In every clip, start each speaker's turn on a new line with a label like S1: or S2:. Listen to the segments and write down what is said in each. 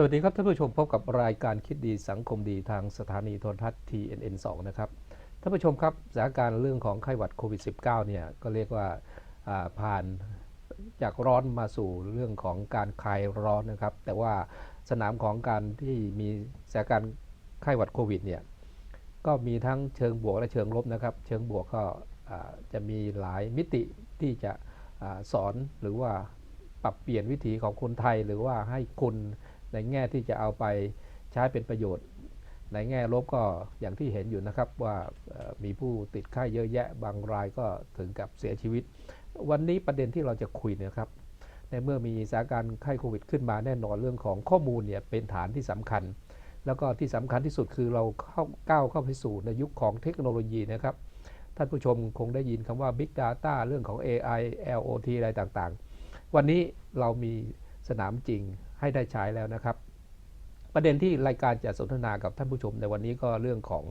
S1: สวัสดีครับท่านผู้ชมพบกับรายการคิดดีสังคมดีทางสถานีโทรทัศน์ TNN 2นะครับท่านผู้ชมครับสถานการณ์เรื่องของไข้หวัดโควิด -19 เนี่ยก็เรียกว่าาผ่านจากร้อนมาสู่เรื่องของการคลายร้อนนะครับ แต่ว่าสนามของการที่มีสถานการณ์ไข้หวัดโควิดเนี่ยก็มีทั้งเชิงบวกและเชิงลบนะครับ เชิงบวกก็จะมีหลายมิติที่จะอสอนหรือว่าปรับเปลี่ยนวิถีของคนไทยหรือว่าให้คุณ ในแง่ที่จะเอาไปใช้เป็นประโยชน์ ในแง่ลบก็อย่างที่เห็นอยู่นะครับว่ามีผู้ติดไข้เยอะแยะบางรายก็ถึงกับเสียชีวิต วันนี้ประเด็นที่เราจะคุยนยครับในเมื่อมีสถานการณ์ไข้โควิดขึ้นมาแน่นอนเรื่องของข้อมูลเนี่ยเป็นฐานที่สำคัญ แล้วก็ที่สำคัญที่สุดคือเราเข้าก้าวเข้าไปสู่ในยุคของเทคโนโลยีนะครับ ท่านผู้ชมคงได้ยินคำว่า Big Data เรื่องของ AI LOT อะไรต่างๆ วันนี้เรามีสนามจริง ให้ได้ใช้แล้วนะครับ ประเด็นที่รายการจะสนทนากับท่านผู้ชมในวันนี้ก็เรื่องของ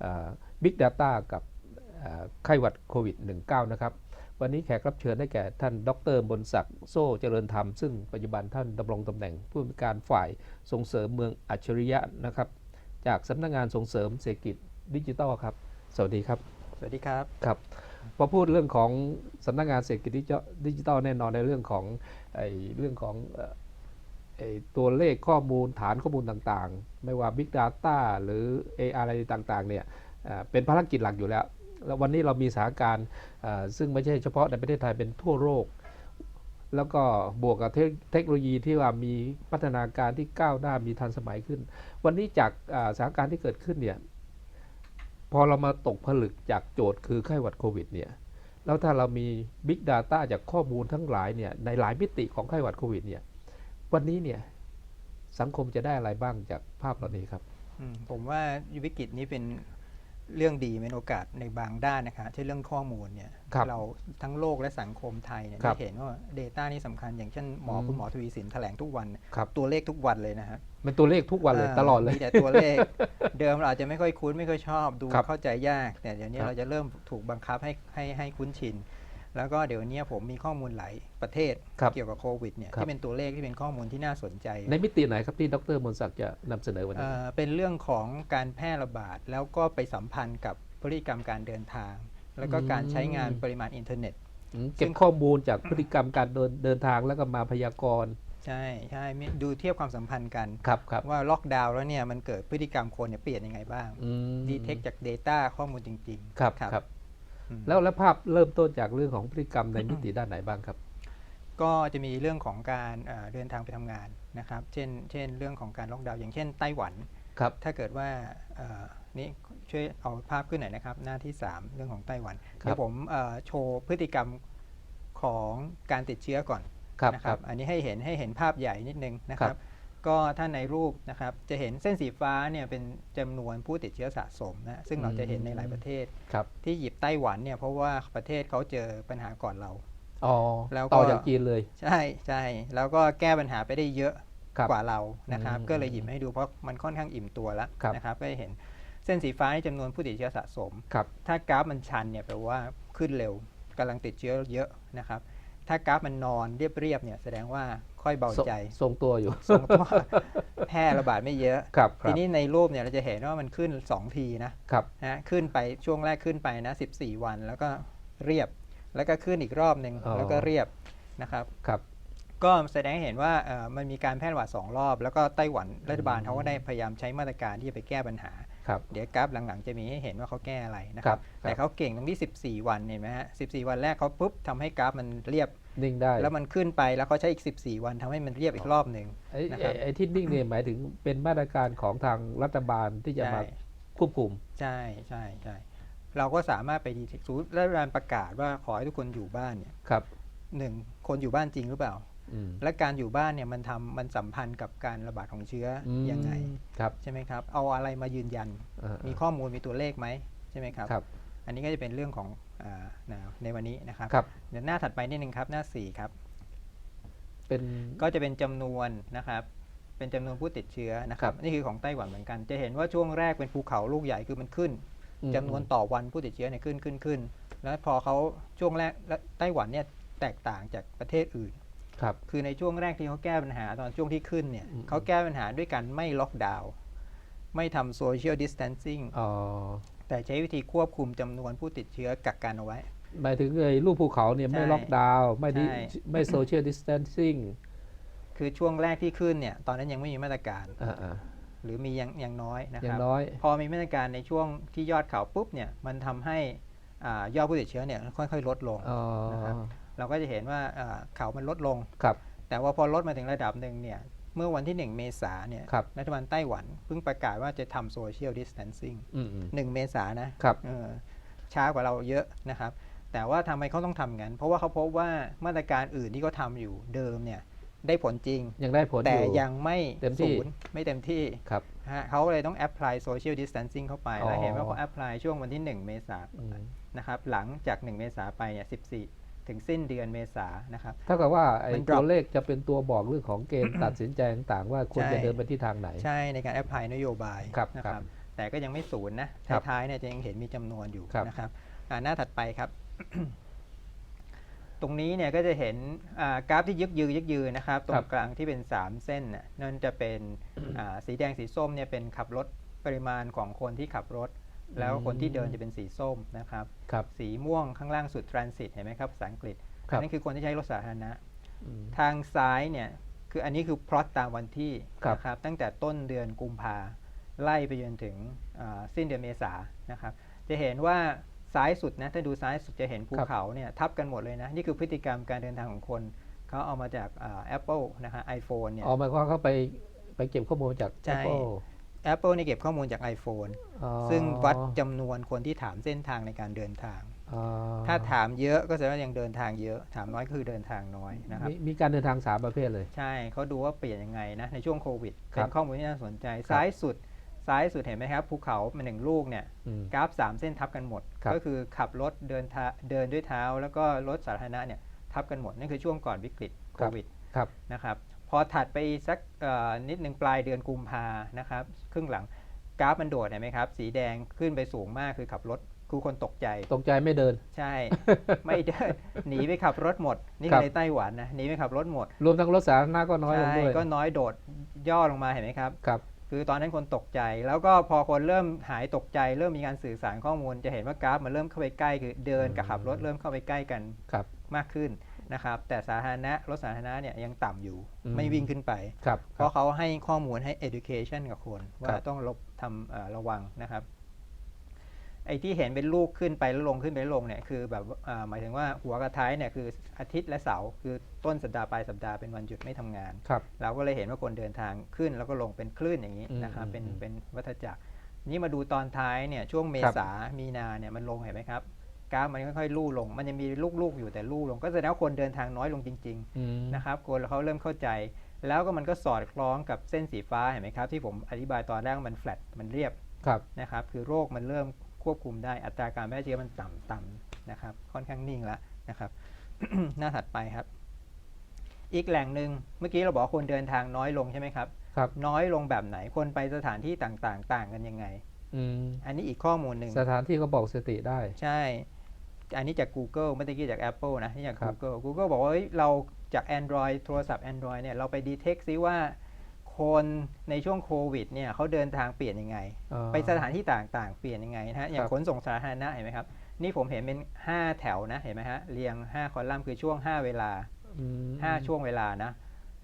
S1: เอ่อ Big Data กับเอ่อไข้หวัดโควิด -19 นะครับ วันนี้แขกรับเชิญได้แก่ท่านดรบนศักดิ์โซ่เจริญธรรม ซึ่งปัจจุบันท่านดำรงตำแหน่งผู้อำนวยการฝ่ายส่งเสริมเมืองอัจฉริยะนะครับ จากสำนักงานส่งเสริมเศรษฐกิจดิจิทัลครับ สวัสดีครับ
S2: สวัสดีครับ
S1: ครับ พอพูดเรื่องของสำนักงานเศรษฐกิจดิจิทัลดิจิทัลแน่นอนในเรื่องของไอ้เรื่องของเอ่อไอ้ ตัวเลขข้อมูลฐานข้อมูลต่างๆ ไม่ว่า Big Data หรือ AI อะไรต่างๆเนี่ยเป็นภารกิจหลักอยู่แล้ว แล้ววันนี้เรามีสถานการณ์ซึ่งไม่ใช่เฉพาะในประเทศไทยเป็นทั่วโลกแล้วก็บวกกับเทคโนโลยีที่ว่ามีพัฒนาการที่ก้าวหน้ามีทันสมัยขึ้น วันนี้จากสถานการณ์ที่เกิดขึ้นเนี่ยพอเรามาตกผลึกจากโจทย์คือไข้หวัดโควิดเนี่ยแล้วถ้าเรามี Big Data จากข้อมูลทั้งหลายเนี่ยในหลายมิติของไข้หวัดโควิดเนี่ย วันนี้เนี่ยสังคมจะได้อะไรบ้างจากภาพเหล่านี้ครับ
S2: อืมผมว่าวิกฤตนี้เป็นเรื่องดีเป็นโอกาสในบางด้านนะคะเช่นเรื่องข้อมูลเนี่ย
S1: ครับ
S2: เราทั้งโลกและสังคมไทยเนี่ย
S1: ครั
S2: ได้
S1: บ
S2: เห็นว่า Data นี่สำคัญอย่างเช่นหมอ
S1: อืม
S2: คุณหมอทวีสินแถลงทุกวัน
S1: ครับ
S2: ตัวเลขทุกวันเลยนะฮะ
S1: เป็นตัวเลขทุกวันเลยาตลอดเลย
S2: มีแต่ตัวเลข เดิมเราอาจจะไม่ค่อยคุ้นไม่ค่อยชอบดู
S1: ครับ
S2: เข้าใจยากแต่เดี๋ยวนี้
S1: ครับ
S2: เราจะเริ่มถูกบังคับให้ให้ให้คุ้นชิน แล้วก็เดี๋ยวนี้ผมมีข้อมูลหลายประเทศ
S1: ครับ
S2: เกี่ยวกับโควิดเนี่ย
S1: ครับ
S2: ที่เป็นตัวเลขที่เป็นข้อมูลที่น่าสนใจ
S1: ในมิติไหนครับที่ดรมนศักดิ์จะนำเสนอวันนี้
S2: เอ่อเป็นเรื่องของการแพร่ระบาดแล้วก็ไปสัมพันธ์กับพฤติกรรมการเดินทาง แล้วก็การใช้งานปริมาณอินเทอร์เน็ต
S1: อืมเก็บข้อมูลจากพฤติกรรมการเดินเดินทางแล้วก็มาพยากรณ์
S2: ใช่ใช่มีดูเทียบความสัมพันธ์กัน
S1: ครับครับ
S2: ว่าล็อกดาวน์แล้วเนี่ยมันเกิดพฤติกรรมคนเนี่ยเปลี่ยนยังไงบ้าง
S1: อืม
S2: ดีเทคจาก Data ข้อมูลจริง ๆ
S1: ครับครับ
S2: อืม
S1: แล้วแล้วภาพเริ่มต้นจากเรื่องของพฤติกรรมในมิติด้านไหนบ้างครับ
S2: ก็จะมีเรื่องของการเอ่อเดินทางไปทำงานนะครับ เช่น เช่น เรื่องของการล็อกดาวน์อย่างเช่นไต้หวัน
S1: ครับ
S2: ถ้าเกิดว่าเอ่อนี่ช่วยเอาภาพขึ้นหน่อยนะครับ หน้าที่ 3 เรื่องของไต้หวัน
S1: ครับ
S2: เดี๋ยวผมเอ่อโชว์พฤติกรรมของการติดเชื้อก่อน
S1: ครับ
S2: นะ
S1: ค
S2: ค
S1: รั
S2: รับบอันนี้ให้เห็นให้เห็นภาพใหญ่นิดนึงนะค
S1: ครั
S2: รับ
S1: บ
S2: ก็ถ้าในรูปนะครับจะเห็นเส้นสีฟ้าเนี่ยเป็นจำนวนผู้ติดเชื้อสะสมนะซึ่งเราจะเห็นในหลายประเทศ
S1: ครับ
S2: ที่หยิบไต้หวันเนี่ยเพราะว่าประเทศเขาเจอปัญหาก่อนเรา
S1: อ๋อ
S2: แล้วก็
S1: ต่อจากจีนเลย
S2: ใช่ใช่แล้วก็แก้ปัญหาไปได้เยอะ
S1: ครับ
S2: กว่าเรานะครับ
S1: อืม
S2: ก็เลยหยิบมาให้ดูเพราะมันค่อนข้างอิ่มตัวแล้ว
S1: ครับ
S2: นะครับก็จะเห็นเส้นสีฟ้านี่จำนวนผู้ติดเชื้อสะสม
S1: ครับ
S2: ถ้ากราฟมันชันเนี่ยแปลว่าขึ้นเร็วกำลังติดเชื้อเยอะนะครับ ถ้ากราฟมันนอนเรียบๆเนี่ยแสดงว่า ค่อยเบา
S1: ทรง
S2: ใจ
S1: ทรงตัวอยู่
S2: ทรงตัวแพร่ระบาดไม่เยอะ
S1: ครับค
S2: ที
S1: รับ
S2: นี้ในรูปเนี่ยเราจะเห็นว่ามันขึ้น 2 ทีนะครับนะขึ้นไปช่วงแรกขึ้นไปนะ 14 วันแล้วก็เรียบ แล้วก็ขึ้นอีกรอบหนึ่ง
S1: อ๋อ
S2: แล้วก็เรียบนะครับ
S1: ครับ
S2: ก็แสดงให้เห็นว่าเอ่อมันมีการแพร่ระบาดสองรอบ แล้วก็ไต้หวันรัฐบาล
S1: อืม
S2: เขาก็ได้พยายามใช้มาตรการที่จะไปแก้ปัญหา
S1: ครับ
S2: เดี๋ยวกราฟหลังๆ จะมีให้เห็นว่าเขาแก้อะไรนะค
S1: ครั
S2: รั
S1: บบครับ
S2: แต่เขาเก่งตรงที่ 14 วันเห็นไหมฮะ 14 วันแรกเขาปุ๊บทำให้กราฟมันเรียบ
S1: นิ่งได้
S2: แล้วมันขึ้นไปแล้วเขาใช้อีก 14 วันทำให้มันเรียบอีกรอบหนึ่ง
S1: ไอ้
S2: นะครับ
S1: ไอ้ไอ้ที่นิ่งเนี่ยหมายถึงเป็นมาตรการของทางรัฐบาลที่จะ
S2: ใช่
S1: มาควบคุม
S2: ใช่ใช่ใช่เราก็สามารถไปดีเทคสูรัฐบาลประกาศว่าขอให้ทุกคนอยู่บ้านเนี่ย
S1: ครับ
S2: หนึ่งคนอยู่บ้านจริงหรือเปล่า
S1: อืม
S2: และการอยู่บ้านเนี่ยมันทำมันสัมพันธ์กับการระบาดของเชื้ออ
S1: ม
S2: ยังไง
S1: ครับ
S2: ใช่ไหมครับ เอาอะไรมายืนยัน
S1: เออ
S2: มีข้อมูลมีตัวเลขไหมใช่ไหมครับ
S1: ครับ
S2: อันนี้ก็จะเป็นเรื่องของอานะ ในวันนี้นะครับ
S1: ครับ
S2: เดี๋ยวหน้าถัดไปนิดนึงครับหน้า 4 ครับ
S1: เป็น
S2: ก็จะเป็นจำนวนนะครับ เป็นจำนวนผู้ติดเชื้อนะครั
S1: ครับบ
S2: นี่คือของไต้หวันเหมือนกัน จะเห็นว่าช่วงแรกเป็นภูเขาลูกใหญ่คือมันขึ้น
S1: อืม
S2: จำนวนต่อวันผู้ติดเชื้อเนี่ยขึ้นขึ้นขึ้น แล้วพอเขาช่วงแรกแล้วไต้หวันเนี่ยแตกต่างจากประเทศอื่น
S1: ครับ
S2: คือในช่วงแรกที่เขาแก้ปัญหาตอนช่วงที่ขึ้นเนี่ย
S1: อืม
S2: เขาแก้ปัญหาด้วยการไม่ล็อกดาวน์ไม่ทำโซเชียลดิส a ทนซิ่ง
S1: อ๋อ
S2: แต่ใช้วิธีควบคุมจำนวนผู้ติดเชื้อกักกันเอาไว้
S1: หมายถึงไอ้รูปภูเขาเนี่ยไม่
S2: ใช่
S1: ล็อกดาวน์ไม่ดิ
S2: ใช่
S1: ไม่โซเชียลดิส a ทนซิ่ง
S2: คือช่วงแรกที่ขึ้นเนี่ย ตอนนั้นยังไม่มีมาตรการ
S1: อ่า
S2: หรือมียังยังน้อยนะ
S1: ๆอ
S2: ค
S1: ย่า
S2: รับ
S1: งน้อย
S2: พอมีมาตรการในช่วงที่ยอดเขาปุ๊บเนี่ย มันทำให้อ่ายอดผู้ติดเชื้อเนี่ยค่อยๆ ลดลง
S1: อ๋อ
S2: นะครับ เราก็จะเห็นว่าอ่าเขามันลดลง
S1: ครับ
S2: แต่ว่าพอลดมาถึงระดับหนึ่งเนี่ย เมื่อวันที่ 1 เมษาเนี่ย
S1: ครับ
S2: รัฐบาลไต้หวันเพิ่งประกาศว่าจะทำโซเชียลดิส a ทนซิ่ง
S1: อืมอืม
S2: 1เมษานะครับเออช้ากว่าเราเยอะนะครับ แต่ว่าทำไมเขาต้องทำงั้น เพราะว่าเขาพบว่ามาตรการอื่นที่เขาทำอยู่เดิมเนี่ยได้ผลจริง
S1: ยังได้ผลอ
S2: แต่
S1: ยู่
S2: ยังไม่
S1: เต็มที่
S2: ศูนย์ไม่เต็มที่
S1: ครับ
S2: ฮะเขาเลยต้อง apply social distancing เข้าไป
S1: อ๋อ
S2: แล้วเห็นว่าเขา apply ช่วงวันที่ 1 เมษา
S1: อืม
S2: นะครับหลังจาก 1 เมษาไปเนี่ย14 ถึงสิ้นเดือนเมษานะครับ
S1: เท่ากับว่าไอ้
S2: มัน drop
S1: ตัวเลขจะเป็นตัวบอกเรื่องของเกณฑ์ ตัดสินใจต่างๆ ว่าควร
S2: ใช่
S1: จะเดินไปที่ทางไหน
S2: ใช่ในการ apply นโยบาย
S1: ครับ
S2: นะ
S1: ค
S2: ค
S1: รั
S2: รับบแต่ก็ยังไม่ศูนย์นะครับท้ายๆเนี่ยจะยังเห็นมีจำนวนอยู่
S1: ครับ
S2: นะครับอ่าหน้าถัดไปครับ ตรงนี้เนี่ยก็จะเห็นอ่ากราฟที่ยึกยือยึกยือนะครับ ตรงกลางที่เป็น 3 เส้นน่ะนั่นจะเป็น อ่าสีแดงสีส้มเนี่ยเป็นขับรถปริมาณของคนที่ขับรถ แล้วคนที่เดินจะเป็นสีส้มนะครับ
S1: ครับ
S2: สีม่วงข้างล่างสุด transit เห็นไหมครับภาษาอังกฤษ
S1: ครับ
S2: อันนั้นคือคนที่ใช้รถสาธารณะ
S1: อืม
S2: ทางซ้ายเนี่ยคืออันนี้คือพลอตตามวันที่
S1: ครับ
S2: นะครับตั้งแต่ต้นเดือนกุมภาไล่ไปจนถึงอ่าสิ้นเดือนเมษานะครับ จะเห็นว่าซ้ายสุดนะถ้าดูซ้ายสุดจะเห็นภูเขาเนี่ยทับกันหมดเลยนะ นี่คือพฤติกรรมการเดินทางของคน เขาเอามาจากแอปเปิลนะฮะไอโฟนเนี่ย
S1: ออกหมายความว่าเขาไปไปเก็บข้อมูลจาก
S2: ใช่
S1: Apple
S2: Apple เนี่ยเก็บข้อมูลจาก iPhone
S1: อ๋อ
S2: ซึ่งวัดจำนวนคนที่ถามเส้นทางในการเดินทาง
S1: อ๋อ
S2: ถ้าถามเยอะก็แสดงว่ายังเดินทางเยอะ ถามน้อยก็คือเดินทางน้อยนะครับ
S1: มีมีการเดินทางสามประเภทเลย
S2: ใช่ เขาดูว่าเปลี่ยนยังไงนะ ในช่วงโควิด
S1: ครั
S2: เป็
S1: บ
S2: นข้อมูลที่น่าสนใจ ซ้ายสุด ซ้ายสุดเห็นไหมครับ ภูเขามันหนึ่งลูกเนี่ย
S1: อืม
S2: กราฟสามเส้นทับกันหมด
S1: ครับ
S2: ก็คือขับรถเดินทาเดินด้วยเท้า แล้วก็รถสาธารณะเนี่ยทับกันหมด นั่นคือช่วงก่อนวิกฤตโควิด
S1: ครับ
S2: นะครับ พอถัดไปอีกสักเอ่อนิดหนึ่งปลายเดือนกุมภานะครับ ครึ่งหลังกราฟมันโดดเห็นไหมครับ สีแดงขึ้นไปสูงมากคือขับรถคือคนตกใจ
S1: ตกใจไม่เดิน
S2: ใช่ ไม่เดิน หนีไปขับรถหมด นี่
S1: ครั
S2: คือบในไต้หวันนะ หนีไปขับรถหมด
S1: รวมทั้งรถสาธารณะก็น้อยลง
S2: ใช่
S1: ด้วย
S2: ก็น้อยโดดย่อลงมาเห็นไหมครับ
S1: ครับ
S2: คือตอนนั้นคนตกใจ แล้วก็พอคนเริ่มหายตกใจ เริ่มมีการสื่อสารข้อมูล จะเห็นว่ากราฟมันเริ่มเข้าไปใกล้ คือเดินกับขับรถเริ่มเข้าไปใกล้กัน
S1: ครับ
S2: มากขึ้น นะครับแต่สาธารณะรถสาธารณะเนี่ยยังต่ำอยู่
S1: อืม
S2: ไม่วิ่งขึ้นไป
S1: ครับ
S2: เพราะเขาให้ข้อมูลให้ education กับคน
S1: ค
S2: ว่า
S1: รับ
S2: ต้องลบทำเอ่อระวังนะครับไอ้ที่เห็นเป็นลูกขึ้นไปแล้วลงขึ้นไปแล้วลงเนี่ยคือแบบว่าอ่าหมายถึงว่าหัวกับท้ายเนี่ยคืออาทิตย์และเสาร์คือต้นสัปดาห์ปลายสัปดาห์เป็นวันหยุดไม่ทำงาน
S1: ครับ
S2: เราก็เลยเห็นว่าคนเดินทางขึ้นแล้วก็ลงเป็นคลื่นอย่างนี้
S1: อืม
S2: นะครับเป็น
S1: อืม
S2: เป็นวัฏจักรนี่มาดูตอนท้ายเนี่ยช่วงเม
S1: ครับ
S2: ษามีนาเนี่ยมันลงเห็นไหมครับ กราฟมันค่อยๆลู่ลง มันยังมีลูกๆอยู่แต่ลู่ลง ก็แสดงว่าคนเดินทางน้อยลงจริงๆ
S1: อืม
S2: นะครับคนเขาเริ่มเข้าใจ แล้วก็มันก็สอดคล้องกับเส้นสีฟ้าเห็นไหมครับ ที่ผมอธิบายตอนแรกว่ามันแฟลตมันเรียบ
S1: ครับ
S2: นะครับ คือโรคมันเริ่มควบคุมได้อัตราการแพร่เชื้อมันต่ำต่ำนะครับ ค่อนข้างนิ่งแล้วนะครับ หน้าถัดไปครับ อีกแหล่งหนึ่งเมื่อกี้เราบอกว่าคนเดินทางน้อยลงใช่ไหมครับ
S1: ครับ
S2: น้อยลงแบบไหนคนไปสถานที่ต่างๆ ต่างกันยังไง
S1: อืม
S2: อันนี้อีกข้อมูลหนึ่ง
S1: สถานที่ก็บอกสถิติได้
S2: ใช่ อันนี้จาก Google ไม่ได้กี้จาก Apple นะนี่จาก
S1: ครับ
S2: Google Google บอกว่าเฮ้ยเราจาก Android โทรศัพท์ Android เนี่ยเราไปดีเทคซิว่าคนในช่วงโควิดเนี่ยเขาเดินทางเปลี่ยนยังไง
S1: อ่า
S2: ไปสถานที่ต่างๆ เปลี่ยนยังไงนะฮะอย่าง
S1: ครับ
S2: ขนส่งสาธารณะเห็นไหมครับ นี่ผมเห็นเป็น 5 แถวนะเห็นไหมฮะเรียง 5 คอลัมน์คือช่วง 5 เวลา
S1: อืม
S2: 5ช่วงเวลานะ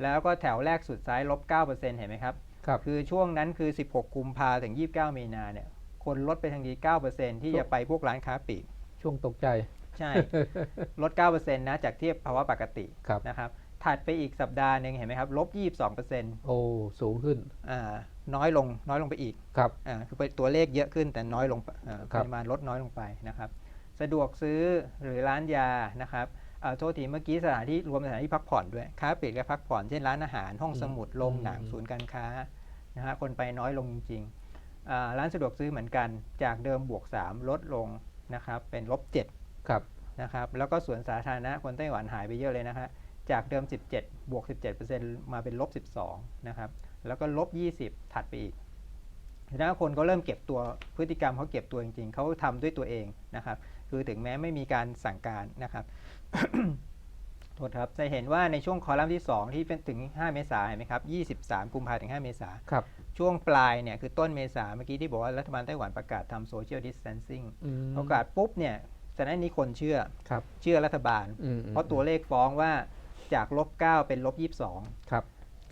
S2: แล้วก็แถวแรกสุดซ้ายลบ9%เห็นไหมครับ
S1: ครับ
S2: คือช่วงนั้นคือ 16 กุมภาถึง 29 มีนาเนี่ยคนลดไปทางดี9%ที่จะไปพวกร้านค้าปลีก
S1: ช่วงตกใจ
S2: ใช่ ลด 9%นะ จากเทียบภาวะปกติ
S1: ครับ
S2: นะครับ ถัดไปอีกสัปดาห์หนึ่งเห็นไหมครับ ลบ 22%
S1: โอ้ สูงขึ้น
S2: อ่า น้อยลง น้อยลงไปอีก
S1: ครับ
S2: อ่า คือตัวเลขเยอะขึ้นแต่น้อยลงอ่า
S1: ครั
S2: ป
S1: บ
S2: ริมาณลดน้อยลงไปนะครับ สะดวกซื้อหรือร้านยานะครับอ่าโทษทีเมื่อกี้สถานที่รวมสถานที่พักผ่อนด้วยค้าปลีกและพักผ่อนเช่นร้านอาหาร ห้องสมุด โรงหนัง ศูนย์การค้า นะฮะ คนไปน้อยลงจริงๆอ่าร้านสะดวกซื้อเหมือนกัน จากเดิมบวก 3 ลดลง นะครับเป็นลบ
S1: ครับ
S2: 7นะครับแล้วก็สวนสาธารณะคนไต้หวันหายไปเยอะเลยนะฮะจากเดิม 17 บวก 17%มาเป็นลบ 12 นะครับ แล้วก็ลบ 20 ถัดไปอีกแล้วคนก็เริ่มเก็บตัวพฤติกรรมเขาเก็บตัวจริง ๆ เขาทำด้วยตัวเองนะครับ คือถึงแม้ไม่มีการสั่งการนะครับโทษครับ จะเห็นว่าในช่วงคอลัมน์ที่ 2 ที่เป็นถึง 5 เมษายนเห็นไหมครับ 23 กุมภาถึง 5 เมษา
S1: ครับ
S2: ช่วงปลายเนี่ยคือต้นเมษาเมื่อกี้ที่บอกว่ารัฐบาลไต้หวันประกาศทำโซเชียลดิส a ทนซิ่ง
S1: อืม
S2: ประกาศปุ๊บเนี่ยแต่นั้นนี้คนเชื่อ
S1: ครับ
S2: เชื่อรัฐบาล
S1: อืม
S2: เพราะตัวเลขฟ้องว่าจากลบ9เป็นลบ22
S1: ครับ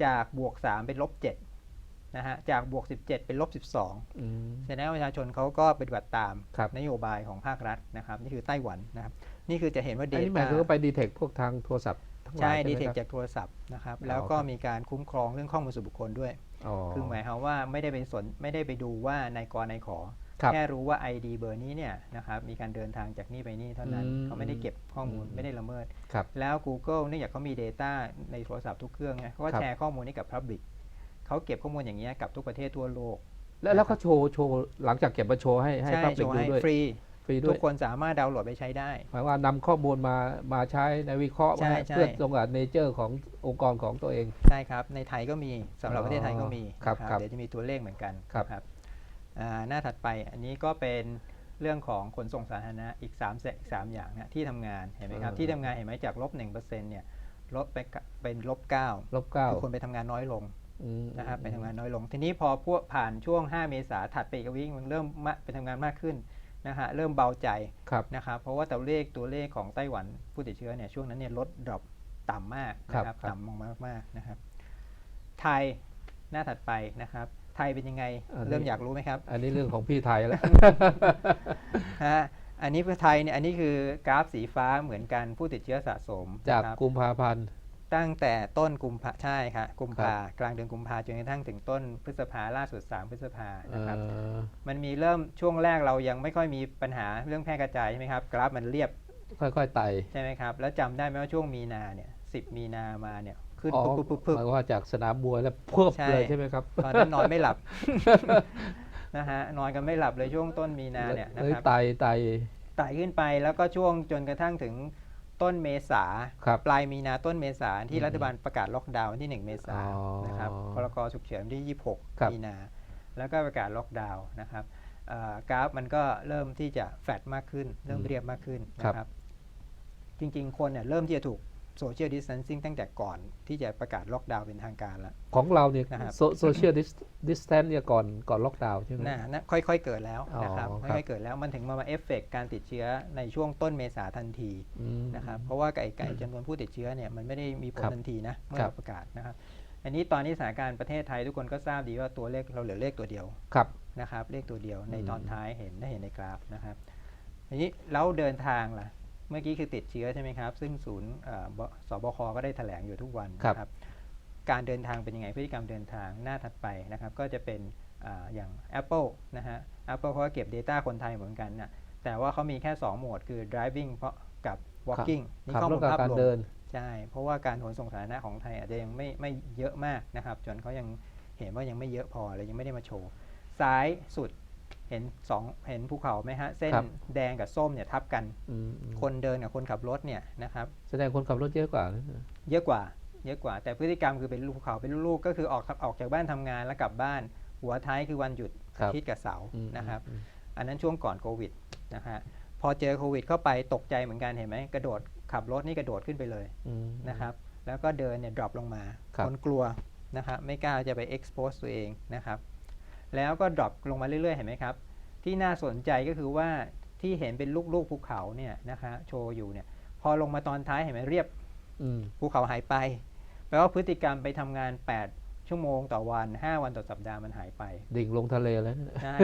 S2: จากบวก3เป็นลบ7นะฮะจากบวก17เป็นลบ12
S1: อืม
S2: ฉะนั้นประชาชนเขาก็ปฏิบัติตาม
S1: ครับ
S2: นโยบายของภาครัฐนะครับ นี่คือไต้หวันนะครับ นี่คือจะเห็นว่า
S1: อั
S2: เด
S1: นนี้หมาย
S2: ต้า
S1: ถึงว่าไปดีเทคพวกทางโทรศัพท์ทั้งหลา
S2: ใช่
S1: ย
S2: ดี
S1: ใช่
S2: เท
S1: ไห
S2: ค
S1: มครับ
S2: จากโทรศัพท์นะครับ
S1: อ๋อ
S2: แล้วก็
S1: ครับ
S2: มีการคุ้มครองเรื่องข้อมูลส่วนบุคคลด้วย
S1: อ๋อ
S2: คือหมายความว่าไม่ได้ไปสนไม่ได้ไปดูว่านายกรนายขอ
S1: ครับ
S2: แค่รู้ว่า ID เบอร์นี้เนี่ยนะครับมีการเดินทางจากนี่ไปนี่เท่านั้น
S1: อืม
S2: เขาไม่ได้เก็บข้อมูล
S1: อืม
S2: ไม่ได้ละเมิด
S1: ครับ
S2: แล้ว Google เนื่องจากเขามี Data ในโทรศัพท์ทุกเครื่องไงเขาก็
S1: ครับ
S2: แชร์ข้อมูลนี้กับ Public เขาเก็บข้อมูลอย่างเงี้ยกับทุกประเทศทั่วโลก
S1: แล้วแล้วเขาโชว์โชว์หลังจากเก็บมาโชว์ให้ให้
S2: ใช่
S1: พับ
S2: โช
S1: ลิก
S2: ว์
S1: ดู
S2: ให้
S1: ด้วย
S2: ฟรี
S1: ฟรีด้
S2: ทุ
S1: วย
S2: กคนสามารถดาวน์โหลดไปใช้ได้
S1: หมายว่านำข้อมูลมามาใช้ในวิเคราะห์
S2: ใช่
S1: ว่า
S2: ใช่
S1: เพื่อตรงกับเนเจอร์ขององค์กรของตัวเอง
S2: ใช่ครับ ในไทยก็มีสำหรับ
S1: อ๋อ
S2: ประเทศไทยก็มี
S1: ครับ
S2: นะครับเดี๋ยวจะมีตัวเลขเหมือนกัน
S1: ครับ
S2: นะอ่าหน้าถัดไปอันนี้ก็เป็นเรื่องของขนส่งสาธารณะอีก3เซอีกสามอย่างนะที่ทำงานเห็นไหมครับที่ทำงานเห็นไหมจากลบ1%เนี่ยลดไปกะเป็นลบ9
S1: ลบเก้า
S2: คือคนไปทำงานน้อยลง
S1: อืม
S2: นะครับไปทำงานน้อยลง ทีนี้พอพวกผ่านช่วง 5 เมษาถัดไปอีกวิมันเริ่มมาไปทำงานมากขึ้น นะฮะเริ่มเบาใจ
S1: ครับ
S2: นะครับเพราะว่าตัวเลขตัวเลขของไต้หวันผู้ติดเชื้อเนี่ยช่วงนั้นเนี่ยลดดรอปต่ำมากนะค
S1: ครั
S2: รับบ
S1: ครับ
S2: ต่ำลงมากๆนะครับ ไทยหน้าถัดไปนะครับ ไทยเป็นยังไง
S1: อันนี้
S2: เริ่มอยากรู้ไหมครับ
S1: อันนี้เรื่องของพี่ไทยแล้ว
S2: ฮะอันนี้เพื่อไทยเนี่ยอันนี้คือกราฟสีฟ้าเหมือนกันผู้ติดเชื้อสะสม
S1: จาก
S2: นะครับ
S1: กุมภาพันธ์
S2: ตั้งแต่ต้นกุมภาใช่ค่ะกุมภากลางเดือนกุมภาจนกระทั่งถึงต้นพฤษภาล่าสุด 3 พฤษภา
S1: เอ่
S2: นะครับ
S1: อ
S2: มันมีเริ่มช่วงแรกเรายังไม่ค่อยมีปัญหาเรื่องแพร่กระจายใช่ไหมครับกราฟมันเรียบ
S1: ค่อยๆไต่
S2: ใช่ไหมครับแล้วจำได้ไหมว่าช่วงมีนาเนี่ยสิมีนามาเนี่ยขึ้น
S1: อ๋อ
S2: ปุ๊บปุ๊บปุ๊บ
S1: ห
S2: ปุ๊บ
S1: มายว่าจากสนามมวยแล้วเพิ่ม
S2: ใช่
S1: เลยใช่ไหมครับ
S2: ตอนนั้นนอนไม่หลับนะฮะนอนกันไม่หลับเลยช่วงต้นมีนาเนี่ยนะ
S1: เลย
S2: ครับ
S1: ไต่ไต่
S2: ไต่ขึ้นไปแล้วก็ช่วงจนกระทั่งถึง ต้นเมษา
S1: ครับ
S2: ปลายมีนาต้นเมษาที่
S1: อืม
S2: รัฐบาลประกาศล็อกดาวน์วันที่ 1 เมษา
S1: อ๋อ
S2: นะครับพรกฉุกเฉินวันที่
S1: ครับ
S2: 26 มีนา แล้วก็ประกาศล็อกดาวน์นะครับเอ่อกราฟมันก็เริ่มที่จะแฟลตมากขึ้น เริ่มเรียบมากขึ้นนะครับ จริงๆ คนเนี่ยเริ่มที่จะถูก โซเชียลดิส a ทนซิ่งตั้งแต่ก่อนที่จะประกาศล็อกดาวน์เป็นทางการแล้ว
S1: ของเราเนี่ย
S2: นะครับ
S1: โซเชียลดิสแทนเนี่ยก่อนก่อนล็อกดาวน์ใช่ไหม
S2: นะนะค่อยๆเกิดแล้วนะครับ
S1: อ๋อครับ
S2: ค่อยๆเกิดแล้วมันถึงมามาเอฟเฟกการติดเชื้อในช่วงต้นเมษาทันที
S1: อืม
S2: นะครับเพราะว่าไก่ไก่จำนวนผู้ติดเชื้อเนี่ยมันไม่ได้มีผล
S1: ครับ
S2: ทันทีนะเมื่อ
S1: ครับ
S2: เราประกาศนะครับอันนี้ตอนนี้สถานการณ์ประเทศไทยทุกคนก็ทราบดีว่าตัวเลขเราเหลือเลขตัวเดียว
S1: ครับ
S2: นะครับเลขตัวเดียวใน
S1: อืม
S2: ตอนท้ายเห็นได้เห็นในกราฟนะครับทีนี้แล้วเดินทางล่ะ เมื่อกี้คือติดเชื้อใช่ไหมครับ ซึ่งศูนย์เอ่อบสบคก็ได้แถลงอยู่ทุกวันนะครับ การเดินทางเป็นยังไงพฤติกรรมเดินทางหน้าถัดไปนะครับ ก็จะเป็นอาอย่าง Apple นะฮะ Apple เขาก็เก็บ Data คนไทยเหมือนกันนะแต่ว่าเขามีแค่ 2 โหมดคือ driving เพราะกับ walking นี่
S1: ขับ
S2: ข้อ
S1: ร
S2: มู
S1: ถ
S2: ล
S1: กับ
S2: ภาพ
S1: การ
S2: รวม
S1: เดิน
S2: ใช่ เพราะว่าการขนส่งสาธารณะของไทยอาจจะยังไม่ไม่เยอะมากนะครับ จนเขายังเห็นว่ายังไม่เยอะพอเลยยังไม่ได้มาโชว์ ซ้ายสุด เห็นสองเห็นภูเขาไหมฮะ เส้น
S1: ครับ
S2: แดงกับส้มเนี่ยทับกัน
S1: อืมอืม
S2: คนเดินกับคนขับรถเนี่ยนะครับ
S1: แสดงคนขับรถเยอะกว่านะ
S2: เยอะกว่า เยอะกว่า แต่พฤติกรรมคือเป็นภูเขาเป็นลูกๆก็คือออกออกจากบ้านทำงานแล้วกลับบ้าน หัวท้ายคือวันหยุด
S1: ครับ
S2: อาทิตย์กับเสาร์
S1: อืม
S2: นะครับ
S1: อืม
S2: อันนั้นช่วงก่อนโควิดนะฮะพอเจอโควิดเข้าไปตกใจเหมือนกันเห็นไหมกระโดดขับรถนี่กระโดดขึ้นไปเลย
S1: อืม
S2: นะครับ แล้วก็เดินเนี่ยดรอปลงมา
S1: ครับ
S2: นกลัวนะครับไม่กล้าจะไป expose ตัวเองนะครับ แล้วก็ดรอปลงมาเรื่อยๆ เห็นไหมครับ ที่น่าสนใจก็คือว่าที่เห็นเป็นลูกๆภูเขาเนี่ยนะคะโชว์อยู่เนี่ยพอลงมาตอนท้ายเห็นไหมเรียบ
S1: อืม
S2: ภูเขาหายไปแปลว่าพฤติกรรมไปทำงาน 8 ชั่วโมงต่อวัน 5 วันต่อสัปดาห์มันหายไป
S1: ดิ่งลงทะเลแล้วนะ
S2: ใช่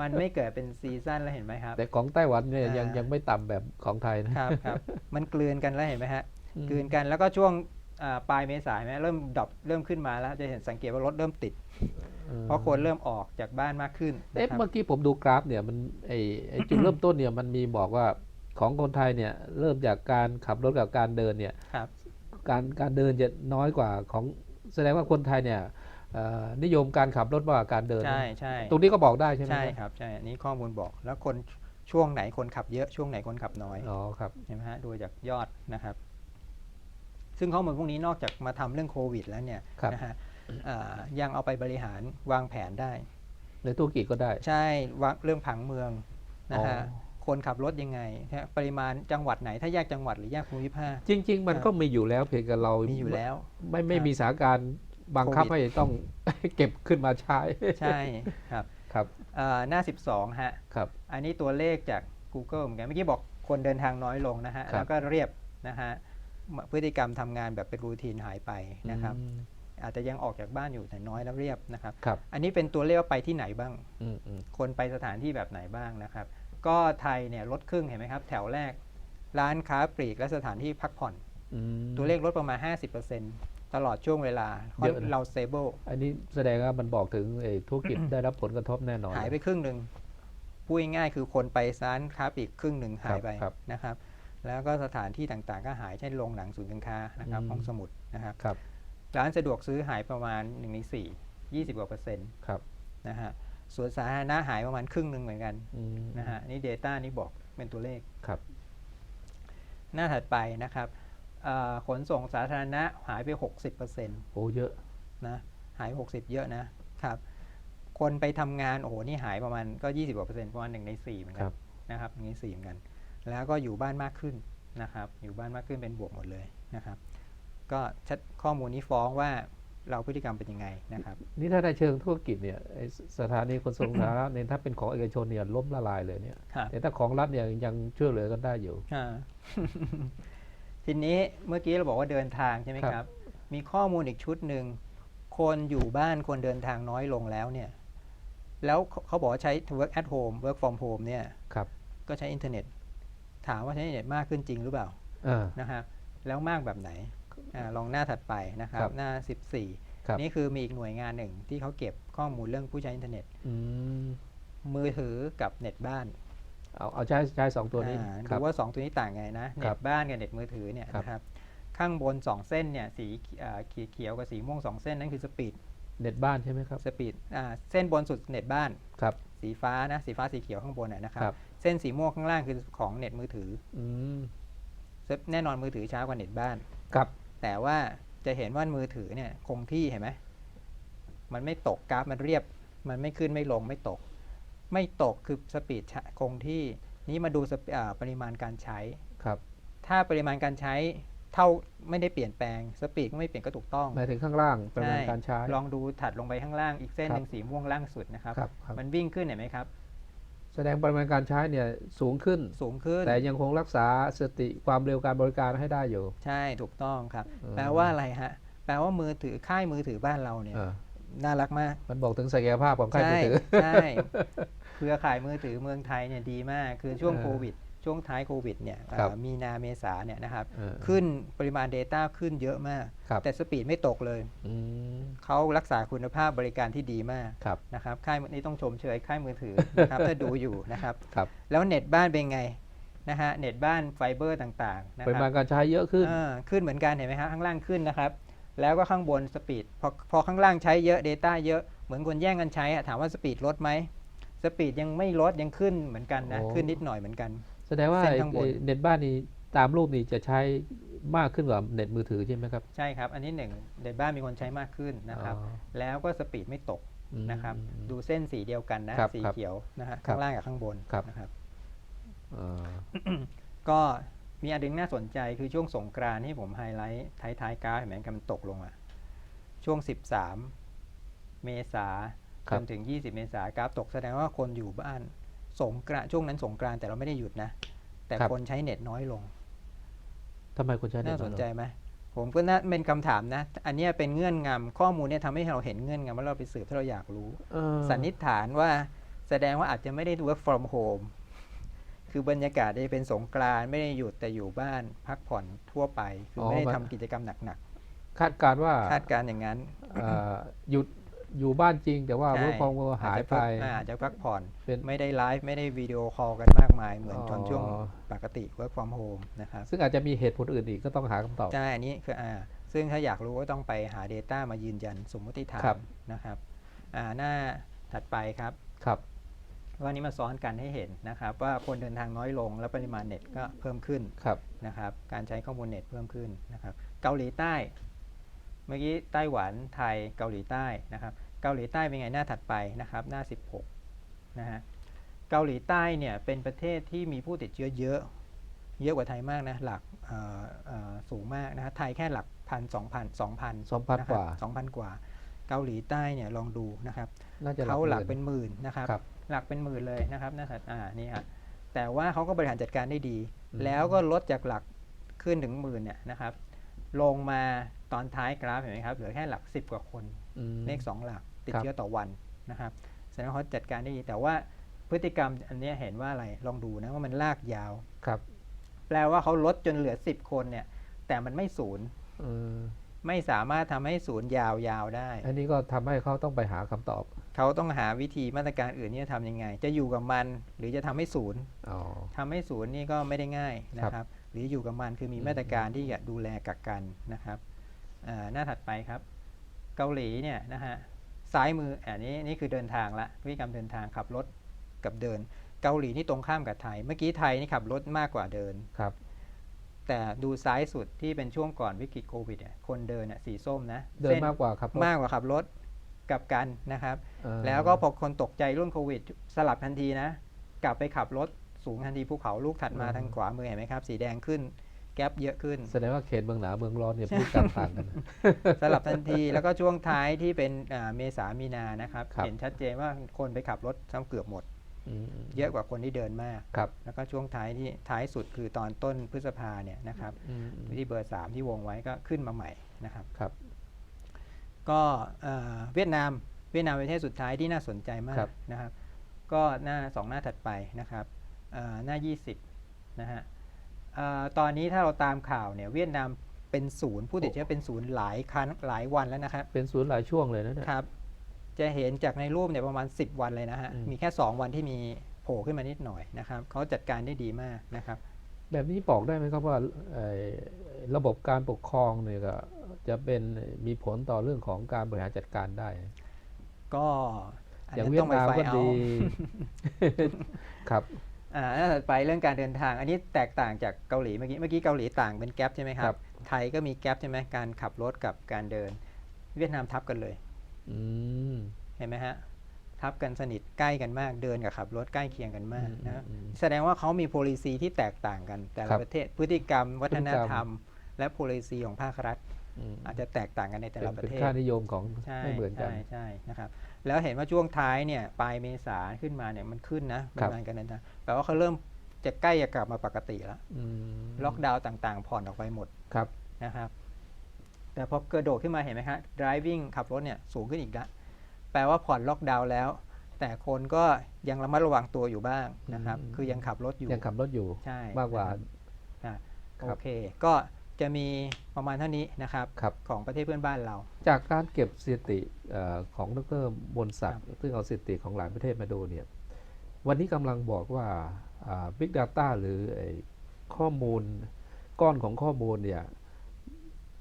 S2: มันไม่เกิดเป็นซีซั่นแล้วเห็นไหมครับ
S1: แต่ของไต้หวันเนี่ยยัง
S2: อ่ายั
S1: ยังไม่ต่ำแบบของไทยนะครับ
S2: ครับ มันกลืนกันแล้วเห็นไหมฮะ
S1: อืม
S2: กลืนกันแล้วก็ช่วงอ่า ปลายเมษายนไหมเริ่มดรอปเริ่มขึ้นมาแล้วจะเห็นสังเกตว่ารถเริ่มติด เพราะคนเริ่มออกจากบ้านมากขึ้นนะ
S1: เอ๊ะ
S2: ครับ
S1: เมื่อกี้ผมดูกราฟเนี่ยมันไอไอจุดเริ่มต้นเนี่ยมันมีบอกว่าของคนไทยเนี่ยเริ่มจากการขับรถกับการเดินเนี่ย
S2: ครับ
S1: การการเดินจะน้อยกว่าของแสดงว่าคนไทยเนี่ยเอ่อนิยมการขับรถมากกว่าการเดิน
S2: ใช่ใช่
S1: ตรงนี้ก็บอกได้ใช่ไหม
S2: ใช่ครับใช่อันนี้ข้อมูลบอกแล้วคนช่วงไหนคนขับเยอะช่วงไหนคนขับน้อย
S1: อ๋อครับ
S2: เห็นไหมฮะดูจากยอดนะครับ ซึ่งข้อมูลพวกนี้นอกจากมาทำเรื่องโควิด แล้วเนี่ย
S1: ครับ
S2: นะฮะอ่ายังเอาไปบริหารวางแผนได้
S1: ในธุรกิจก็ได้
S2: ใช่วางเรื่องผังเมืองนะฮะ
S1: อ๋อ
S2: คนขับรถยังไงนะฮะปริมาณจังหวัดไหนถ้าแยกจังหวัดหรือแยกภูมิภาค
S1: จริง ๆ มันก็มีอยู่แล้วเพียงแต่เรา
S2: มีอยู่แล้ว
S1: ไม่ไม่
S2: ครับ
S1: มีสถานการณ์บังคับ
S2: โควิด
S1: ให้ต้องเก็บขึ้นมาใช้
S2: ใช่ครับ
S1: ครับ
S2: เอ่อหน้า 12ฮะ
S1: ครับ
S2: อันนี้ตัวเลขจาก Google เหมือนกันเมื่อกี้บอกคนเดินทางน้อยลงนะฮะ
S1: ครับ
S2: แล้วก็เรียบนะฮะ พฤติกรรมทำงานแบบเป็นรูทีนหายไปนะครับ
S1: อืม
S2: อาจจะยังออกจากบ้านอยู่แต่น้อยแล้วเรียบนะครับ
S1: ครับ
S2: อันนี้เป็นตัวเลขว่าไปที่ไหนบ้าง
S1: อืมอืม
S2: คนไปสถานที่แบบไหนบ้างนะครับ ก็ไทยเนี่ยลดครึ่งเห็นไหมครับ แถวแรก ร้านค้าปลีกและสถานที่พักผ่อน
S1: อืม
S2: ตัวเลขลดประมาณ 50%ตลอดช่วงเวลา
S1: เยอะนะ
S2: เราเซเบิล
S1: อันนี้แสดงว่ามันบอกถึงไอ้ธุรกิจได้รับผลกระทบแน่นอน
S2: หายไปครึ่งหนึ่งพูดง่ายๆคือคนไปร้านค้าปลีกครึ่งหนึ่งหายไป
S1: ครับ
S2: นะครับ แล้วก็สถานที่ต่างๆ ก็หายเช่นโรงหนังศูนย์การค้านะครับ
S1: อืม
S2: ห้องสมุดนะครับ
S1: ครับ
S2: ร้านสะดวกซื้อหายประมาณ1ใน4 20กว่าเปอร์เซ็นต์
S1: ครับ
S2: นะฮะส่วนสาธารณะหายประมาณครึ่งหนึ่งเหมือนกัน
S1: อืม
S2: นะฮะนี่ Data นี่บอกเป็นตัวเลข
S1: ครับ
S2: หน้าถัดไปนะครับเอ่อขนส่งสาธารณะหายไป 60%น
S1: โอ้เยอะะ
S2: หาย 60 เยอะนะครับ คนไปทำงานโอ้โหนี่หายประมาณก็ 20กว่าเปอร์เซ็นต์ประมาณ1ใน4เหมือน
S1: ค
S2: กั
S1: รั
S2: น
S1: บ
S2: นะครับ1ใน4เหมือนกัน แล้วก็อยู่บ้านมากขึ้นนะครับ อยู่บ้านมากขึ้นเป็นบวกหมดเลยนะครับ ก็ชัดข้อมูลนี้ฟ้องว่าเราพฤติกรรมเป็นยังไงนะครับ
S1: นี่ถ้าในเชิงธุรกิจเนี่ยไอ้สสถานีขนส่งสาธารณะเนี่ยถ้าเป็นของเอกชนเนี่ยล้มละลายเลยเนี่ย
S2: ครับ
S1: แต่ถ้าของรัฐเนี่ยยังช่วยเหลือกันได้อยู่
S2: อ่าทีนี้เมื่อกี้เราบอกว่าเดินทางใช่ไหม
S1: ครับ
S2: ครับ มีข้อมูลอีกชุดหนึ่งคนอยู่บ้านคนเดินทางน้อยลงแล้วเนี่ย แล้วเขาเขาบอกว่าใช้ work at home work from home เนี่ย
S1: ครับ
S2: ก็ใช้อินเทอร์เน็ต ถามว่าใช้อินเทอร์เน็ตมากขึ้นจริงหรือเปล่า
S1: อ่า
S2: นะครับแล้วมากแบบไหนอาลองหน้าถัดไปนะครับ
S1: ครับ
S2: หน้า
S1: ครับ
S2: 14 นี่คือมีอีกหน่วยงานหนึ่งที่เขาเก็บข้อมูลเรื่องผู้ใช้อินเทอร์เน็ต
S1: อืม
S2: มือถือกับเน็ตบ้าน
S1: เอาเอาใช้ใช้สองตัวนี้
S2: อ่า
S1: ค
S2: ดู
S1: รับ
S2: ว่า 2 ตัวนี้ต่างไงนะ
S1: ค
S2: เน็
S1: รั
S2: ต
S1: บ
S2: บ้านกับเน็ตมือถือเนี่ย
S1: ครับ
S2: นะครับ ข้างบน 2 เส้นเนี่ยสีอ่าเขียวเขียวกับสีม่วง 2 เส้นนั่นคือสปีด
S1: เน็ตบ้านใช่ไหมครับ
S2: สปีดอ่าเส้นบนสุดเน็ตบ้าน
S1: ครับ
S2: สีฟ้านะ สีฟ้าสีเขียวข้างบนนะนะครับ
S1: ครับ
S2: เส้นสีม่วงข้างล่างคือของเน็ตมือถือ
S1: อืม
S2: แน่นอนมือถือช้ากว่าเน็ตบ้าน
S1: ครับ
S2: แต่ว่าจะเห็นว่ามือถือเนี่ยคงที่เห็นไหมมันไม่ตกกราฟมันเรียบ มันไม่ขึ้นไม่ลงไม่ตก ไม่ตกคือสปีดชะคงที่นี้มาดูสปีอ่าปริมาณการใช้
S1: ครับ
S2: ถ้าปริมาณการใช้ เท่าไม่ได้เปลี่ยนแปลงสปีดก็ไม่เปลี่ยนก็ถูกต้อง
S1: หมายถึงข้างล่างประมาณ
S2: ใช่
S1: การใช้
S2: ลองดูถัดลงไปข้างล่างอีกเส้น
S1: ครับ
S2: หนึ่งสีม่วงล่างสุดนะครับ
S1: ครับครับ
S2: มันวิ่งขึ้นเห็นไหมครับ
S1: แสดงปริมาณการใช้เนี่ยสูงขึ้น
S2: สูงขึ้น
S1: แต่ยังคงรักษาสติความเร็วการบริการให้ได้อยู่
S2: ใช่ถูกต้องครับ
S1: อืม
S2: แปลว่าอะไรฮะแปลว่ามือถือค่ายมือถือบ้านเราเนี่ย
S1: เออ
S2: น่ารักมาก
S1: มันบอกถึงศักยภาพของค่ายมือถือ
S2: ใช่เครือข่ายมือถือเมืองไทยเนี่ยดีมาก คือช่วง
S1: เออ
S2: โควิด ช่วงท้ายโควิดเนี่ย
S1: ครับ
S2: เอ่อมีนาเมษาเนี่ยนะครับ
S1: เออ
S2: ขึ้นปริมาณ Data ขึ้นเยอะมาก
S1: ครับ
S2: แต่สปีดไม่ตกเลย
S1: อืม
S2: เขารักษาคุณภาพบริการที่ดีมาก
S1: ครับ
S2: นะครับค่ายมือนี้ต้องชมเชยค่ายมือถือนะครับถ้าดูอยู่นะครับ
S1: ครับ
S2: แล้วเน็ตบ้านเป็นไงนะฮะเน็ตบ้านไฟเบอร์ต่างๆนะ
S1: ปริ
S2: ค
S1: มา
S2: รั
S1: ณ
S2: บ
S1: การใช้เยอะขึ้น
S2: อ่าขึ้นเหมือนกันเห็นไหมครับข้างล่างขึ้นนะครับ แล้วก็ข้างบนสปีดพอพอข้างล่างใช้เยอะ Data เยอะเหมือนคนแย่งกันใช้อะถามว่าสปีดลดไหมสปีดยังไม่ลดยังขึ้นเหมือนกันนะ
S1: โอ้
S2: ขึ้นนิดหน่อยเหมือนกัน
S1: แสดงว่า
S2: เส้นข้างบน
S1: ไอ้เน็ตบ้านนี้ตามรูปนี้จะใช้มากขึ้นกว่าเน็ตมือถือใช่ไหมครับ
S2: ใช่ครับ อันนี้หนึ่งในบ้านมีคนใช้มากขึ้นนะครับ
S1: อ๋อ
S2: แล้วก็สปีดไม่ตก
S1: อืม
S2: นะครับดูเส้นสีเดียวกันนะ
S1: ครับ
S2: สี
S1: ครับ
S2: เขียวนะฮะ
S1: ครั
S2: ข้า
S1: บ
S2: งล่างกับข้างบน
S1: ครับ
S2: นะครับ
S1: เออ
S2: ก็มีอันหนึงน่าสนใจคือช่วงสงกรานต์ที่ผมไฮไลท์ท้ายๆกราฟเห็นไหมครับมันตกลงมา ช่วง 13 เมษา
S1: ค
S2: จ
S1: รับ
S2: นถึง 20 เมษากราฟตกแสดงว่าคนอยู่บ้าน สงกรานต์ช่วงนั้นสงกรานต์แต่เราไม่ได้หยุดนะ แต่คนใช้เน็ตน้อยลง
S1: ทำไมคนใช้เน็ต
S2: น่าสน
S1: อยลง
S2: ใจไหมผมก็น่าเป็นคำถามนะ อันเนี้ยเป็นเงื่อนงำข้อมูลเนี่ยทำให้เราเห็นเงื่อนงำว่าเราไปสืบถ้าเราอยากรู้
S1: เออ
S2: สันนิษฐานว่าแสดงว่าอาจจะไม่ได้ work from home คือบรรยากาศได้เป็นสงกรานต์ไม่ได้หยุดแต่อยู่บ้านพักผ่อนทั่วไป คือไม่ได้ทำกิจกรรมหนัก
S1: คาดการณ์ว่า
S2: ๆคาดการณ์อย่างนั้น
S1: เอ่อหยุด อยู่บ้านจริง แต่ว่า
S2: ใช่
S1: เวิร์กฟอร์มหายไป
S2: อาจจะพักอ่าอาจจะพักผ่อน
S1: เป็น
S2: ไม่ได้ไลฟ์ไม่ได้วิดีโอคอลกันมากมาย เหมือน
S1: อ๋อ
S2: ตอนช่วงปกติ work from home นะครับ
S1: ซึ่งอาจจะมีเหตุผลอื่นอีกก็ต้องหาคำตอบ
S2: ใช่อันนี้คืออ่าซึ่งถ้าอยากรู้ก็ต้องไปหา Data มายืนยันสมมติฐา
S1: ครั
S2: น
S1: บ
S2: นะครับอ่าหน้าถัดไปครับ
S1: ครับ
S2: ว่านี้มาซ้อนกันให้เห็นนะครับว่าคนเดินทางน้อยลงแล้วปริมาณเน็ตก็เพิ่มขึ้น
S1: ครับ
S2: นะครับการใช้ข้อมูลเน็ตเพิ่มขึ้นนะครับเกาหลีใต้เมื่อกี้ไต้หวันไทยเกาหลีใต้นะครับเกาหลีใต้เป็นไงหน้าถัดไปนะครับหน้า 16นะฮะเกาหลีใต้เนี่ยเป็นประเทศที่มีผู้ติดเชื้อเยอะเยอะกว่าไทยมากนะหลักเอ่อเอ่อสูงมากนะฮะไทยแค่หลักพันสองพันสองพัน
S1: 2,000กว่า
S2: สองพันกว่า เกาหลีใต้เนี่ยลองดูนะครับ
S1: น่าจะ
S2: เขาหลัก
S1: มื่
S2: เป็นหมื่นนะครับ
S1: ครับ
S2: หลักเป็นหมื่นเลยนะครับน่าสัตอ่านี่ฮะแต่ว่าเขาก็บริหารจัดการได้ดี
S1: อืม
S2: แล้วก็ลดจากหลักขึ้นถึงหมื่นเนี่ยนะครับลงมา ตอนท้ายกราฟเห็นไหมครับ เหลือแค่หลัก 10 กว่าคน
S1: อืม
S2: เลข 2 หลักติด
S1: ครับ
S2: เชื้อต่อวันนะครับแสดงว่าเขาจัดการได้ดีแต่ว่าพฤติกรรมอันเนี้ยเห็นว่าอะไรลองดูนะว่ามันลากยาว
S1: ครับ
S2: แปลว่าเขาลดจนเหลือ 10 คนเนี่ย แต่มันไม่ศูนย์
S1: เออ
S2: ไม่สามารถทำให้ศูนย์ยาวๆได้
S1: อันนี้ก็ทำให้เขาต้องไปหาคำตอบ
S2: เขาต้องหาวิธีมาตรการอื่นที่จะทำยังไง จะอยู่กับมันหรือจะทำให้ศูนย์
S1: อ๋อ
S2: ทำให้ศูนย์นี่ก็ไม่ได้ง่ายนะครับ หรืออยู่กับมันคือมี
S1: อืม
S2: มาตรการที่จะดูแลกักกันนะครับอ่า หน้าถัดไปครับ เกาหลีเนี่ยนะฮะซ้ายมืออันนี้นี่คือเดินทางละพฤติกรรมเดินทางขับรถกับเดิน เกาหลีนี่ตรงข้ามกับไทย เมื่อกี้ไทยนี่ขับรถมากกว่าเดิน
S1: ครับ
S2: แต่ดูซ้ายสุดที่เป็นช่วงก่อนวิกฤตโควิดเนี่ยคนเดินน่ะสีส้มนะ
S1: เดิน
S2: ส้
S1: มากกว่าครับ
S2: มากกว่าขับรถกลับกันนะครับ
S1: เอ่อ
S2: แล้วก็พอคนตกใจเรื่องโควิด สลับทันทีนะ กลับไปขับรถสูงทันทีภูเขาลูกถัดมาทางขวามือเห็นไหมครับ สีแดงขึ้น แก๊ปเยอะขึ้น
S1: แสดงว่าเขตเมืองหนาวเมืองร้อนเนี่ยพฤติกรรมต่างกัน
S2: สลับทันทีแล้วก็ช่วงท้ายที่เป็นอ่าเมษามีนานะครับ
S1: ครับ
S2: เห็นชัดเจนว่าคนไปขับรถทั้งเกือบหมด
S1: อืม
S2: เยอะกว่าคนที่เดินมาก
S1: ครับ
S2: แล้วก็ช่วงท้ายที่ท้ายสุดคือตอนต้นพฤษภาเนี่ยนะครับ
S1: อืม
S2: ที่เบอร์ 3 ที่วงไว้ก็ขึ้นมาใหม่นะครับ
S1: ครับ
S2: ก็เอ่อเวียดนามเวียดนามเป็นประเทศสุดท้ายที่น่าสนใจมา
S1: ครั
S2: ก
S1: บ
S2: นะครับ ก็หน้าสองหน้าถัดไปนะครับเอ่อหน้า 20นะฮะเอ่อ ตอนนี้ถ้าเราตามข่าวเนี่ยเวียดนามเป็นศูนย์ผู้ติดเชื้อเป็นศูนย์หลายครั้งหลายวันแล้วนะครับ
S1: เป็นศูนย์หลายช่วงเลยนะเนี่ย
S2: ครับ จะเห็นจากในรูปเนี่ยประมาณ 10 วันเลยนะฮะ
S1: อืม
S2: มีแค่ 2 วันที่มีโผล่ขึ้นมานิดหน่อยนะครับเขาจัดการได้ดีมากนะครับ
S1: แบบนี้บอกได้ไหมครับว่าเอ่อระบบการปกครองเนี่ยก็จะเป็นมีผลต่อเรื่องของการบริหารจัดการได้
S2: ก็อั
S1: อย่าง
S2: นั้น
S1: เวีย
S2: ต้
S1: ด
S2: องไป
S1: นาม
S2: ไฟ
S1: ก็
S2: เอา
S1: ดีครับ
S2: อ่าหน้าถัดไปเรื่องการเดินทาง อันนี้แตกต่างจากเกาหลีเมื่อกี้ เมื่อกี้เกาหลีต่างเป็นแก๊ปใช่ไหมค
S1: ค
S2: รั
S1: รับบ
S2: ไทยก็มีแก๊ปใช่ไหมการขับรถกับการเดิน เวียดนามทับกันเลย
S1: อืม
S2: เห็นไหมฮะ ทับกันสนิทใกล้กันมาก เดินกับขับรถใกล้เคียงกันมาก
S1: อืม
S2: นะ
S1: อืม
S2: แสดงว่าเขามี policy ที่แตกต่างกัน แต่
S1: ครั
S2: ละ
S1: บ
S2: ประเทศ พฤติกรรม วัฒน
S1: พฤติกรรม
S2: ธรรม และ policy ของภาครัฐ
S1: อืม
S2: อาจจะแตกต่างกันในแต่
S1: เป็
S2: ละ
S1: น
S2: ประ
S1: เป็น
S2: เทศ
S1: ค่านิยมของ
S2: ใช่
S1: ไม่เหมือนกัน
S2: ใช่ใช่นะครับ แล้วเห็นว่าช่วงท้ายเนี่ยปลายเมษาขึ้นมาเนี่ยมันขึ้นนะป
S1: ครั
S2: ริ
S1: บ
S2: มาณการเดินทางแปลว่าเขาเริ่มจะใกล้จะกลับมาปกติแล้ว
S1: อืม
S2: ล็อกดาวน์ต่างๆ ผ่อนออกไปหมด
S1: ครับ
S2: นะครับ แต่พอกระโดดขึ้นมาเห็นไหมครับ driving ขับรถเนี่ยสูงขึ้นอีกแล้วแปลว่าผ่อนล็อกดาวน์แล้ว แต่คนก็ยังระมัดระวังตัวอยู่บ้างนะครับ
S1: อืม
S2: คือยังขับรถอยู่
S1: ยังขับรถอยู่
S2: ใช่
S1: มากกว่า
S2: นะครับอะ
S1: ครั
S2: โอบเค ก็ จะมีประมาณเท่านี้นะครับ
S1: ครับ
S2: ของประเทศเพื่อนบ้านเรา
S1: จากการเก็บสถิติเอ่อของดรมนศัก
S2: ครั
S1: ดิ์
S2: บ
S1: ซึ่งเอาสถิติของหลายประเทศมาดูเนี่ยวันนี้กำลังบอกว่าอ่า Big Data หรือไอ้ข้อมูลก้อนของข้อมูลเนี่ย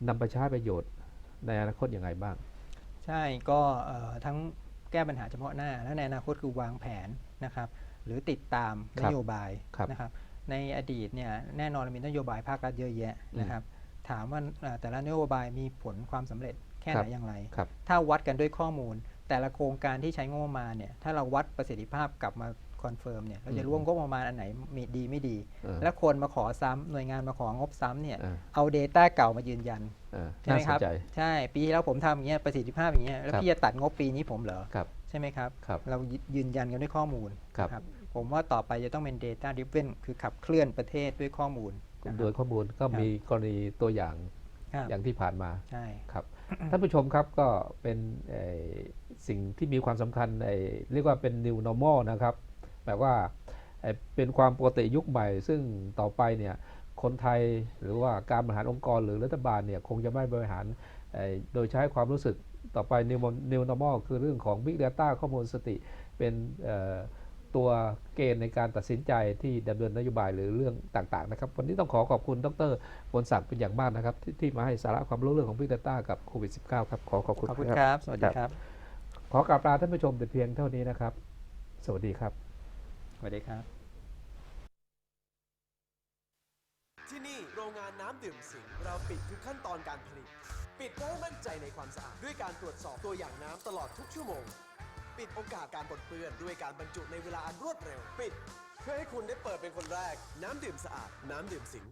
S1: นำไปใช้ประโยชน์ในอนาคตยังไงบ้าง
S2: ใช่ก็เอ่อทั้งแก้ปัญหาเฉพาะหน้า และในอนาคตคือวางแผนนะครับ หรือติดตาม
S1: คนรับ
S2: โยบาย
S1: ครับ
S2: นะครับ ในอดีตเนี่ยแน่นอนมีนโยบายภาครัฐเยอะแยะนะครับ ถามว่าเอ่อแต่ละนโยบายมีผลความสำเร็จแค่ไห
S1: ครั
S2: น
S1: บ
S2: อย่างไร
S1: ครับ
S2: ถ้าวัดกันด้วยข้อมูล แต่ละโครงการที่ใช้งบประมาณเนี่ยถ้าเราวัดประสิทธิภาพกลับมาคอนเฟิร์มเนี่ยเราจะรู้ว่างบประมาณอันไหนมีดีไม่ดี
S1: เออ
S2: และคนมาขอซ้ำหน่วยงานมาของบซ้ำเนี่ย
S1: เออ
S2: เอา Data เก่ามายืนยัน
S1: เออ
S2: ใช่ไห
S1: น่ามส
S2: คนรับ
S1: ใจ
S2: ใช่ปีที่แล้วผมทำอย่างเงี้ยประสิทธิภาพอย่างเงี้ยแล้ว
S1: ครับ
S2: พี่จะตัดงบปีนี้ผมเหรอ
S1: ครับ
S2: ใช่ไหมครับ
S1: ครับ
S2: เรายืนยันกันด้วยข้อมูล
S1: ครับ
S2: นะ ผมว่าต่อไปจะต้องเป็น Data Driven คือขับเคลื่อนประเทศด้วยข้อมูลนะค
S1: โด
S2: รั
S1: ย
S2: บ
S1: ข้อมูลก็มีกรณีตัวอย่าง
S2: ครับ
S1: อย่างที่ผ่านมา
S2: ใช่
S1: ครับท่านผู้ชมครับก็เป็นเอ่อสิ่งที่มีความสำคัญเอ่อเรียกว่าเป็น new normal นะครับแปลว่าเอ่อเป็นความปกติยุคใหม่ ซึ่งต่อไปเนี่ยคนไทยหรือว่าการบริหารองค์กรหรือรัฐบาลเนี่ยคงจะไม่บริหารเอ่อโดยใช้ความรู้สึกต่อไป new new normal คือเรื่องของ big data ข้อมูลสติเป็นเอ่อ ตัวเกณฑ์ในการตัดสินใจที่ดำเนินนโยบายหรือเรื่องต่างๆนะครับ วันนี้ต้องขอขอบคุณดรพลศักดิ์เป็นอย่างมากนะครับที่ที่มาให้สาระความรู้เรื่องของ Big Data กับโควิด -19 ครับ ขอขอบคุณ
S2: ขอบคุณ
S1: ครับ
S2: ครับ สวัสดีครับ
S1: ขอกราบลาท่านผู้ชมแต่เพียงเท่านี้นะครับ สวัสดีครับ
S2: สวัสดีครับ
S3: ที่นี่โรงงานน้ำดื่มสิงห์เราปิดทุกขั้นตอนการผลิต ปิดเพื่อให้มั่นใจในความสะอาดด้วยการตรวจสอบตัวอย่างน้ำตลอดทุกชั่วโมง ปิดโอกาสการปนเปื้อนด้วยการบรรจุในเวลาอันรวดเร็ว ปิด เพื่อให้คุณได้เปิดเป็นคนแรก น้ำดื่มสะอาด น้ำดื่มสิง